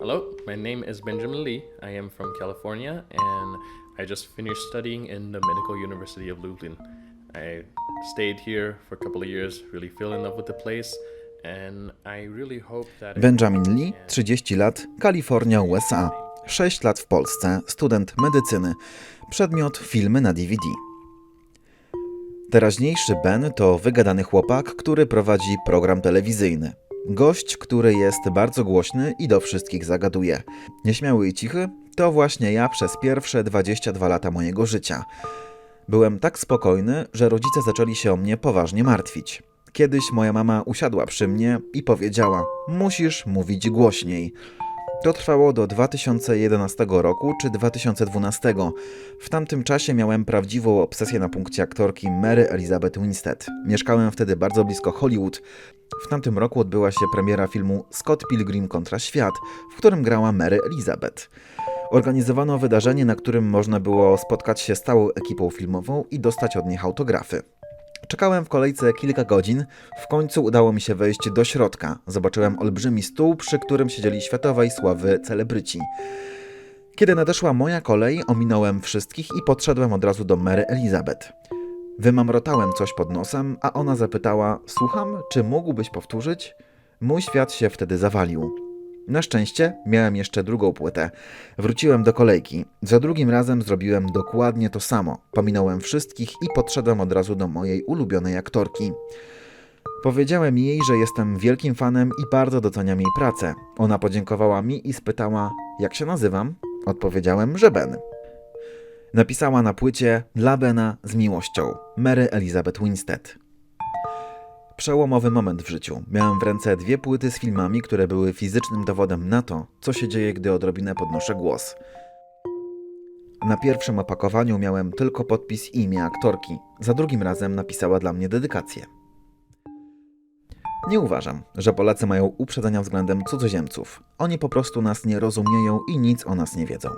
Hello, my name is Benjamin Lee. I am from California and I just finished studying in the Medical University of Lublin. I stayed here for a couple of years, really fell in love with the place, and I really hope that. Benjamin Lee, 30 lat, Kalifornia, USA. 6 lat w Polsce, student medycyny. Przedmiot filmy na DVD. Teraźniejszy Ben to wygadany chłopak, który prowadzi program telewizyjny. Gość, który jest bardzo głośny i do wszystkich zagaduje. Nieśmiały i cichy to właśnie ja przez pierwsze 22 lata mojego życia. Byłem tak spokojny, że rodzice zaczęli się o mnie poważnie martwić. Kiedyś moja mama usiadła przy mnie i powiedziała: Musisz mówić głośniej. To trwało do 2011 roku czy 2012. W tamtym czasie miałem prawdziwą obsesję na punkcie aktorki Mary Elizabeth Winstead. Mieszkałem wtedy bardzo blisko Hollywood. W tamtym roku odbyła się premiera filmu Scott Pilgrim kontra świat, w którym grała Mary Elizabeth. Organizowano wydarzenie, na którym można było spotkać się z całą ekipą filmową i dostać od nich autografy. Czekałem w kolejce kilka godzin. W końcu udało mi się wejść do środka. Zobaczyłem olbrzymi stół, przy którym siedzieli światowej sławy celebryci. Kiedy nadeszła moja kolej, ominąłem wszystkich i podszedłem od razu do Mary Elizabeth. Wymamrotałem coś pod nosem, a ona zapytała: Słucham, czy mógłbyś powtórzyć? Mój świat się wtedy zawalił. Na szczęście miałem jeszcze drugą płytę. Wróciłem do kolejki. Za drugim razem zrobiłem dokładnie to samo. Pominąłem wszystkich i podszedłem od razu do mojej ulubionej aktorki. Powiedziałem jej, że jestem wielkim fanem i bardzo doceniam jej pracę. Ona podziękowała mi i spytała, jak się nazywam. Odpowiedziałem, że Ben. Napisała na płycie Dla Bena z miłością. Mary Elizabeth Winstead. Przełomowy moment w życiu. Miałem w ręce dwie płyty z filmami, które były fizycznym dowodem na to, co się dzieje, gdy odrobinę podnoszę głos. Na pierwszym opakowaniu miałem tylko podpis i imię aktorki. Za drugim razem napisała dla mnie dedykację. Nie uważam, że Polacy mają uprzedzenia względem cudzoziemców. Oni po prostu nas nie rozumieją i nic o nas nie wiedzą.